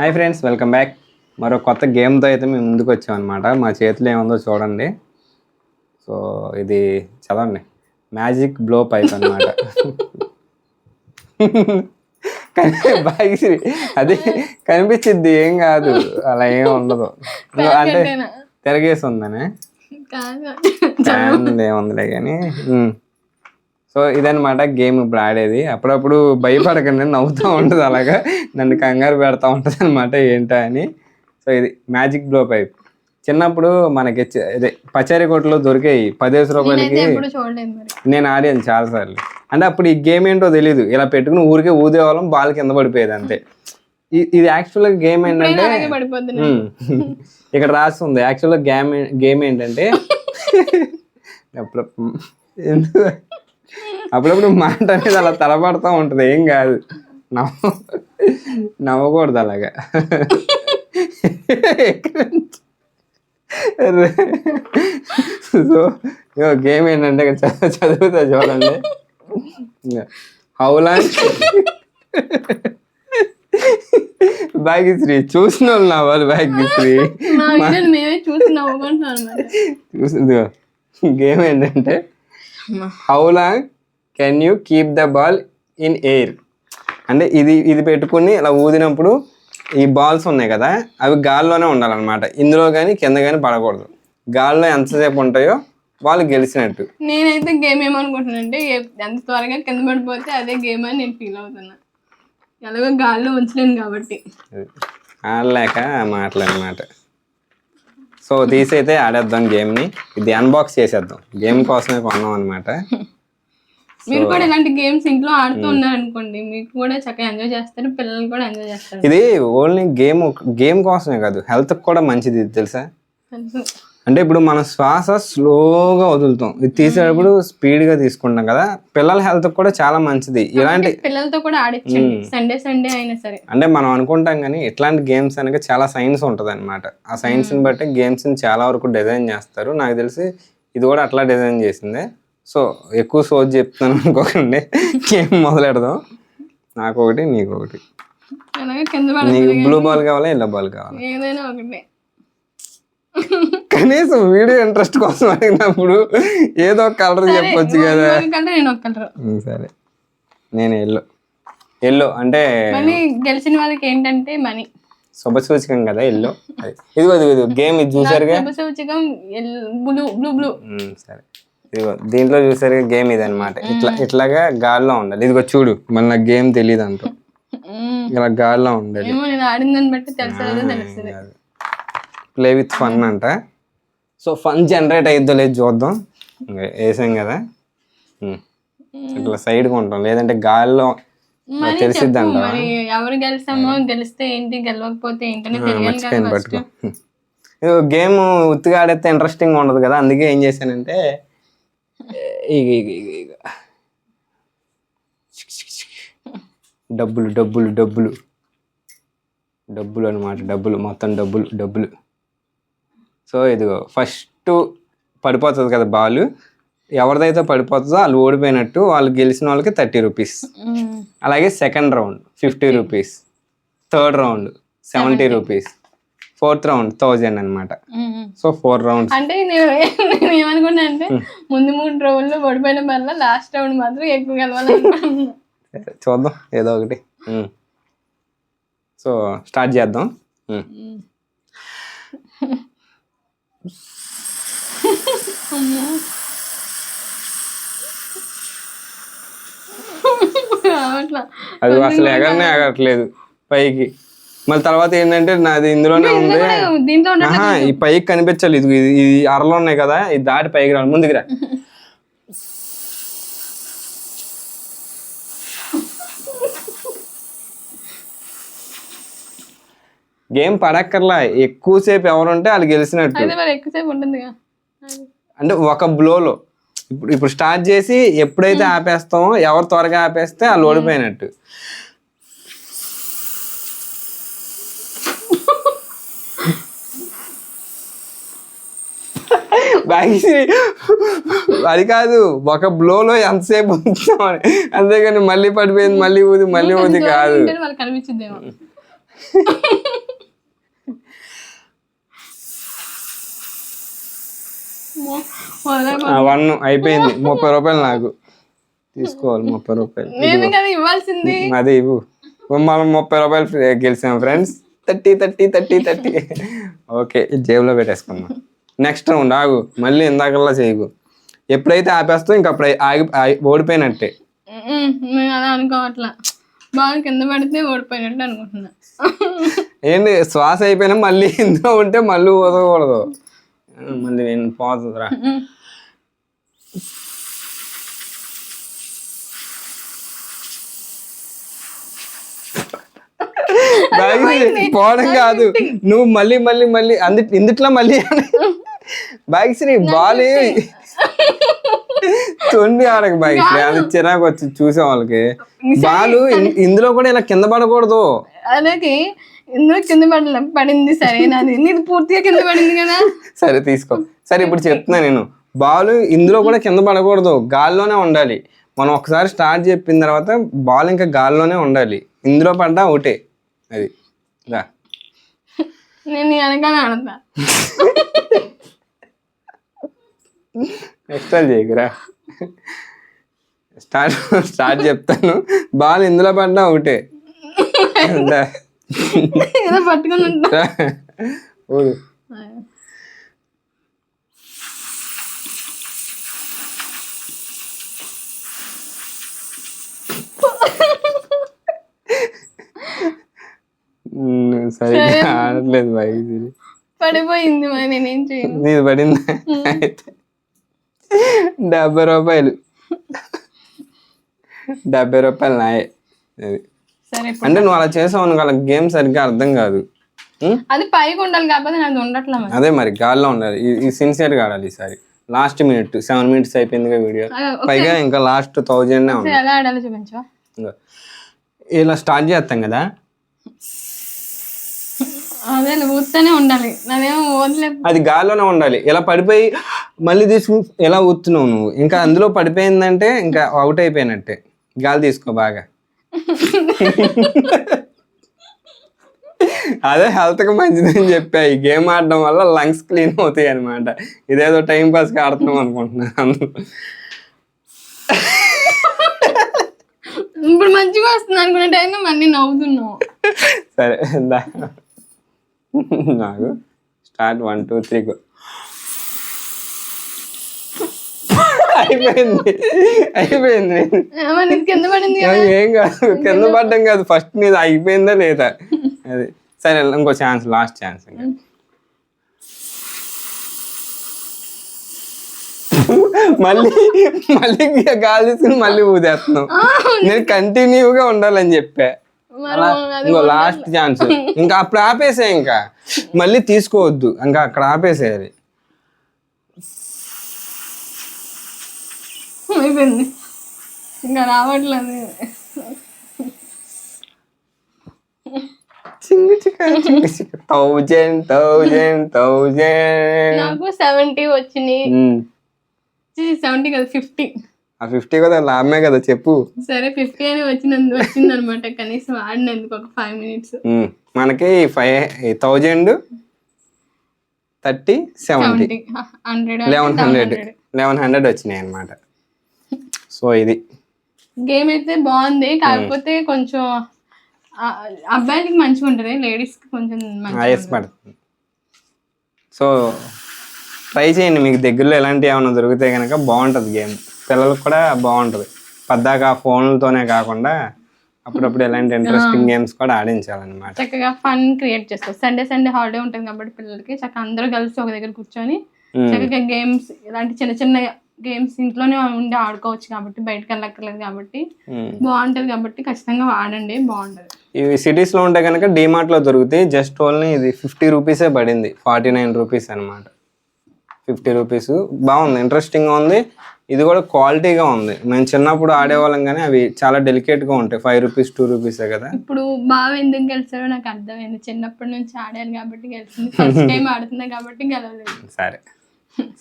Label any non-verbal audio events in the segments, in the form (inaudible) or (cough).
Hi friends welcome back మరో కొత్త గేమ్తో అయితే మేము ముందుకు వచ్చామన్నమాట. మా చేతిలో ఏముందో చూడండి. సో ఇది చదవండి. మ్యాజిక్ బ్లో పైప్ అనమాట బాగా అది కనిపించింది ఏం కాదు. అలా ఏం ఉండదు. అంటే? తిరగేసి ఉందనే. ఏముందిలే కానీ. సో ఇదనమాట గేమ్ ఇప్పుడు ఆడేది. అప్పుడప్పుడు భయపడకండి నవ్వుతూ ఉంటుంది అలాగా. నన్ను కంగారు పెడతా ఉంటుంది అనమాట ఏంటా అని. సో ఇది మ్యాజిక్ బ్లో పైప్. చిన్నప్పుడు మనకి అదే పచారీ కొట్లో దొరికాయి పదిహేను రూపాయలకి. నేను ఆడాను చాలాసార్లు. అంటే అప్పుడు ఈ గేమ్ ఏంటో తెలియదు ఇలా పెట్టుకుని ఊరికే ఊదేవాళ్ళం బాల్ కింద పడిపోయేది అంతే. ఇది యాక్చువల్గా గేమ్ ఏంటంటే. ఇక్కడ రాస్తుంది. యాక్చువల్గా గేమ్ గేమ్ ఏంటంటే (laughs) (laughs) అప్పుడప్పుడు మాట అనేది అలా తలపడతా ఉంటుంది. ఏం కాదు. నవ్వు నవ్వకూడదు అలాగా. సో గేమ్ ఏంటంటే ఇక్కడ చదువుతా చూడండి. హౌలాండ్ భాగ్యశ్రీ చూసిన వాళ్ళు నా వాళ్ళు భాగ్యశ్రీ చూసింది గేమ్ ఏంటంటే how long can you keep the ball in air అంటే ఇది ఇది పెట్టుకుని ఇలా ఊదినప్పుడు ఈ బాల్స్ ఉన్నాయి కదా అవి గాల్లోనే ఉండాలన్నమాట. ఇందులో కానీ కింద కానీ పడకూడదు. గాల్లో ఎంతసేపు ఉంటాయో వాళ్ళు గెలిచినట్టు. నేనైతే గేమ్ ఏమనుకుంటున్నానంటే ఎంత త్వరగా కింద పడిపోతే అదే గేమ్ అని నేను ఫీల్ అవుతున్నా. ఎలాగో గాల్లో ఉంచలేను కాబట్టి. ఆడలేక మాటలన్నమాట సో తీసైతే ఆడేద్దాం గేమ్ని ఇది అన్బాక్స్ చేసేద్దాం. గేమ్ కోసమే కొన్నాం అనమాట (laughs) మీరు కూడా ఇలాంటి గేమ్స్ ఇంట్లో ఆడుతూ ఉన్నారనుకోండి మీకు కూడా చక్కగా ఎంజాయ్ చేస్తారు పిల్లలు కూడా ఎంజాయ్ చేస్తారు. ఇది ఓన్లీ గేమ్ గేమ్ కోసమే కాదు హెల్త్కి కూడా మంచిది తెలుసా? అంటే ఇప్పుడు మన శ్వాస స్లోగా వదులుతాం. ఇది తీసేటప్పుడు స్పీడ్గా తీసుకుంటాం కదా పిల్లల హెల్త్కి కూడా చాలా మంచిది. ఇలాంటి పిల్లలతో కూడా ఆడించండి సండే సండే అయినా సరే. అంటే మనం అనుకుంటాం కానీ ఇట్లాంటి గేమ్స్ అనగా చాలా సైన్స్ ఉంటుంది అనమాట ఆ సైన్స్ని బట్టి గేమ్స్ని చాలా వరకు డిజైన్ చేస్తారు. నాకు తెలిసి ఇది కూడా అట్లా డిజైన్ చేసిందే. సో ఎక్కువ సోజ్ చెప్తాను అనుకోకండి. గేమ్ మొదలెడదాం. నాకు ఒకటి నీకు ఒకటి నీకు బ్లూ బాల్ కావాలా ఎల్లో బాల్ కావాలా? ఏదైనా ఒకటే. కనీసం వీడియో ఇంట్రెస్ట్ కోసం అడిగినప్పుడు ఏదో ఒక కలర్ చెప్పొచ్చు కదా. సరే. నేను ఎల్లో ఎల్లో అంటే గెలిచిన వాళ్ళకి ఏంటంటే మనీ. శుభ సూచకం కదా ఎల్లో ఇదిగో ఇదిగో గేమ్ ఇది చూసారుగా? సూచకం బ్లూ బ్లూ బ్లూ సరే. ఇదిగో దీంట్లో చూసారుగా గేమ్ ఇది అనమాట ఇట్లా ఇట్లాగా గాల్లో ఉండాలి. ఇదిగో చూడు మన నాకు గేమ్ తెలియదు అంటూ ఇలా గాల్లో ఉండాలి. ఏమో నేను ఆడిన దాన్ని బట్టి తెలుసలేదో తెలుస్తుంది ప్లే విత్ ఫన్ అంట. సో ఫన్ జనరేట్ అయిద్దో లేదు చూద్దాం. ఇంకా వేసాం కదా. ఉమ్. ఇట్లా సైడ్గా ఉంటాం. లేదంటే గాల్లో మరి తెలిసిద్ది చెప్పు అంటావా? మరి ఎవరు గెలిచామో గెలిస్తే ఏంటి గెలవకపోతే ఏంటని తెలియాలి కదా మర్చిపోయాను ఫస్ట్ పట్టుకో. ఇదిగో గేమ్ ఉత్తిగా ఆడితే ఇంట్రెస్టింగ్ ఉండదు కదా. అందుకే ఏం చేశానంటే ఇగ డబ్బులు డబ్బులు డబ్బులు. డబ్బులు అనమాట డబ్బులు. మొత్తం డబ్బులు డబ్బులు. సో ఇదిగో ఫస్ట్ పడిపోతుంది కదా బాల్. ఎవరిదైతే పడిపోతుందో వాళ్ళు ఓడిపోయినట్టు వాళ్ళు గెలిచిన వాళ్ళకి థర్టీ రూపీస్. అలాగే second round fifty rupees. Third round seventy rupees. Fourth round thousand అనమాట సో ఫోర్ రౌండ్స్. అంటే నేను నేను ఏమనుకున్నా అంటే ముందు మూడు రోజుల్లో ఓడిపోయిన వల్ల లాస్ట్ రౌండ్ మాత్రం ఎక్కువ గెలవాలనుకున్నాను చూద్దాం ఏదో ఒకటి. సో స్టార్ట్ చేద్దాం. అది అసలు ఎగరనే ఎగరట్లేదు. పైకి. మళ్ళీ తర్వాత ఏంటంటే నాది ఇందులోనే ఉంది ఈ పైకి కనిపించాలి ఇది ఇది అరలో ఉన్నాయి కదా ఇది దాటి పైకి రావాలి. ముందుకు రా. గేమ్ పడక్కర్లా. ఎక్కువసేపు ఎవరుంటే వాళ్ళు గెలిచినట్టు. అంటే ఒక బ్లోలో ఇప్పుడు ఇప్పుడు స్టార్ట్ చేసి ఎప్పుడైతే ఆపేస్తామో ఎవరు త్వరగా ఆపేస్తే వాళ్ళు ఓడిపోయినట్టు. భాగ్యశ్రీ అది కాదు ఒక బ్లోలో ఎంతసేపు ఉంచామని అంతేగాని మళ్ళీ పడిపోయింది మళ్ళీ ఊది మళ్ళీ ఊది కాదు. వన్ అయిపోయింది. ముప్పై రూపాయలు నాకు. తీసుకోవాలి ముప్పై రూపాయలు. అది ఇవ్వు. మనం ముప్పై రూపాయలు గెలిచాం friends. Thirty thirty thirty thirty. Okay జేబులో పెట్టేసుకుందాం. నెక్స్ట్ రౌండ్ ఆగు. మళ్ళీ ఇందాకల్లా చేయకు. ఎప్పుడైతే ఆపేస్తావు ఇంక అప్పుడు ఆగి ఓడిపోయినట్టే. ఉమ్, నేను అలా అనుకోవట్లా. బాగా కింద పడితే ఓడిపోయినట్టు అనుకుంటున్నా. ఏంటి శ్వాస అయిపోయినా మళ్ళీ ఇందులో ఉంటే మళ్ళీ వదలకూడదు ఆ, మళ్ళీ నేను పోతుందిరా. (laughs) పోవడం కాదు. నువ్వు మళ్ళీ మళ్ళీ మళ్ళీ అంది ఇందుట్లో మళ్ళీ బాగిశ్రీ బాల్. తొండి ఆడక బాగిశ్రీ అది చిరాకు వచ్చి చూసే వాళ్ళకి. బాలు ఇందులో కూడా ఇలా కింద పడకూడదు. అలాగే ఇందులో కింద పడలే పడింది సరే నాది. నీది పూర్తిగా కింద పడింది కదా. సరే తీసుకో. సరే ఇప్పుడు చెప్తున్నా నేను. బాల్ ఇందులో కూడా కింద పడకూడదు. గాల్లోనే ఉండాలి. మనం ఒకసారి స్టార్ట్ చెప్పిన తర్వాత బాల్ ఇంకా గాల్లోనే ఉండాలి. ఇందులో పడ్డా ఒకటే. అది. రా. నేను వెనకాల ఆడతా (laughs) (laughs) నెక్స్ట్ అది చేయకురా. స్టార్ట్ స్టార్ట్ చెప్తాను. బాల్ ఇందులో పడ్డా ఒకటే. పట్టుకుని ఉంటా. సరిగ్గా ఆడట్లేదు బాయ్ పడిపోయింది మరి నేనేం చేయను. నీది పడిందా? అయితే. డెబ్బై రూపాయలు. డెబ్బై రూపాయలు నాయే. అంటే నువ్వు అలా చేసావు వాళ్ళకి గేమ్ సరిగ్గా అర్థం కాదు? అది పైకి ఉండాలి కాకపోతే నాది ఉండట్లా అదే మరి గాల్లో ఉండాలి. ఈ- ఈ సిన్సియర్గా ఆడాలి ఈసారి. లాస్ట్ మినిట్ సెవెన్ మినిట్స్ అయిపోయిందిగా వీడియో. పైగా ఇంకా లాస్ట్ థౌజండ్ ఎలా ఆడాలో ఇలా స్టార్ట్ చేస్తాం కదా? అదే ఉండాలి. నాదేమో అది గాల్లోనే ఉండాలి. ఇలా పడిపోయి మళ్ళీ తీసుకు ఎలా ఊతున్నావు నువ్వు? ఇంకా అందులో పడిపోయిందంటే ఇంకా అవుట్ అయిపోయినట్టే. గాలి తీసుకో బాగా. అదే హెల్త్కి మంచిదని చెప్పా. ఈ గేమ్ ఆడడం వల్ల లంగ్స్ క్లీన్ అవుతాయి అనమాట ఇదేదో టైం పాస్కి ఆడుతున్నాం అనుకుంటున్నాను ఇప్పుడు మంచిగా వస్తుంది అనుకునే టైంలో మళ్ళీ నవ్వుతున్నావు. సరే. నాకు start one two three go. అయిపోయింది. అయిపోయింది. ఏం కాదు. కింద పడ్డం కాదు. ఫస్ట్ నీది అయిపోయిందా లేదా? అది. సరే ఇంకో ఛాన్స్ లాస్ట్ ఛాన్స్ మళ్ళీ మళ్ళీ గాలి తీసుకుని మళ్ళీ ఊదేస్తున్నాం. నేను కంటిన్యూగా ఉండాలని చెప్పా. ఇంకో లాస్ట్ ఛాన్స్ ఇంకా అప్పుడు ఆపేసే ఇంకా. మళ్ళీ తీసుకోవద్దు. ఇంకా అక్కడ ఆపేసేయాలి అయిపోయింది. ఇంకా రావట్లేదు. చింగు చిక్క థౌజండ్ థౌజండ్ థౌజండ్. నాకు సెవెంటీ వచ్చినాయి. సెవెంటీ కదా ఫిఫ్టీ ఆ ఫిఫ్టీ కదా లాభమే కదా చెప్పు. సరే ఫిఫ్టీ అని వచ్చినందు వచ్చింది అనమాట కనీసం ఆడినందుకు ఒక ఫైవ్ మినిట్స్ మనకి five thousand thirty seventy. Eleven hundred eleven hundred వచ్చినాయి అనమాట సో ఇది. గేమ్ అయితే బాగుంది కాకపోతే కొంచెం అబ్బాయిలకి మంచిగా ఉంటుంది లేడీస్కి కొంచెం ఐఎస్ పడుతుంది సో ట్రై చేయండి మీకు దగ్గరలో ఎలాంటివి ఏమైనా దొరికితే కనుక బాగుంటుంది గేమ్. పిల్లలకు కూడా బాగుంటుంది. పద్దాక ఫోన్లతోనే కాకుండా అప్పుడప్పుడు ఎలాంటి ఇంట్రెస్టింగ్ గేమ్స్ కూడా ఆడించాలన్నమాట చక్కగా ఫన్ క్రియేట్ చేస్తారు. సండే సండే హాలిడే ఉంటుంది కాబట్టి పిల్లలకి చక్కగా అందరూ కలిసి ఒక దగ్గర కూర్చొని చక్కగా గేమ్స్ ఇలాంటి చిన్న చిన్న గేమ్స్ ఇంట్లోనే ఉండి ఆడుకోవచ్చు కాబట్టి బయటకు వెళ్ళక్కర్లేదు కాబట్టి. బాగుంటది కాబట్టి ఖచ్చితంగా వాడండి బాగుంటది. ఇవి సిటీస్లో ఉంటే కనుక డిమార్ట్లో దొరుకుతాయి. జస్ట్ ఓన్లీ ఇది ఫిఫ్టీ రూపీసే పడింది. ఫార్టీ నైన్ రూపీస్ అనమాట ఫిఫ్టీ రూపీస్ బాగుంది ఇంట్రెస్టింగ్గా ఉంది. ఇది కూడా క్వాలిటీగా ఉంది. మేము చిన్నప్పుడు ఆడేవాళ్ళం కానీ అవి చాలా డెలికేట్గా ఉంటాయి. ఫైవ్ రూపీస్ టూ రూపీసే కదా. ఇప్పుడు బాగా ఎందుకు గెలిచారో నాకు అర్థమైంది. చిన్నప్పటి నుంచి ఆడాను కాబట్టి గెలిచింది. ఫస్ట్ టైం ఆడుతున్నా కాబట్టి గెలవలేదు. సరే.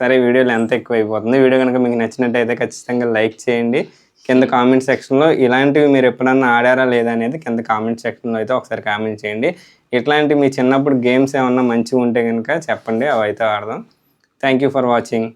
సరే వీడియోలు ఎంత ఎక్కువ అయిపోతుంది వీడియో కనుక మీకు నచ్చినట్టయితే ఖచ్చితంగా లైక్ చేయండి. కింద కామెంట్ సెక్షన్లో ఇలాంటివి మీరు ఎప్పుడన్నా ఆడారా లేదా అనేది కింద కామెంట్ సెక్షన్లో అయితే ఒకసారి కామెంట్ చేయండి. ఇట్లాంటి మీ చిన్నప్పుడు గేమ్స్ ఏమన్నా మంచిగా ఉంటే కనుక చెప్పండి. అవి అయితే ఆడదాం. Thank you for watching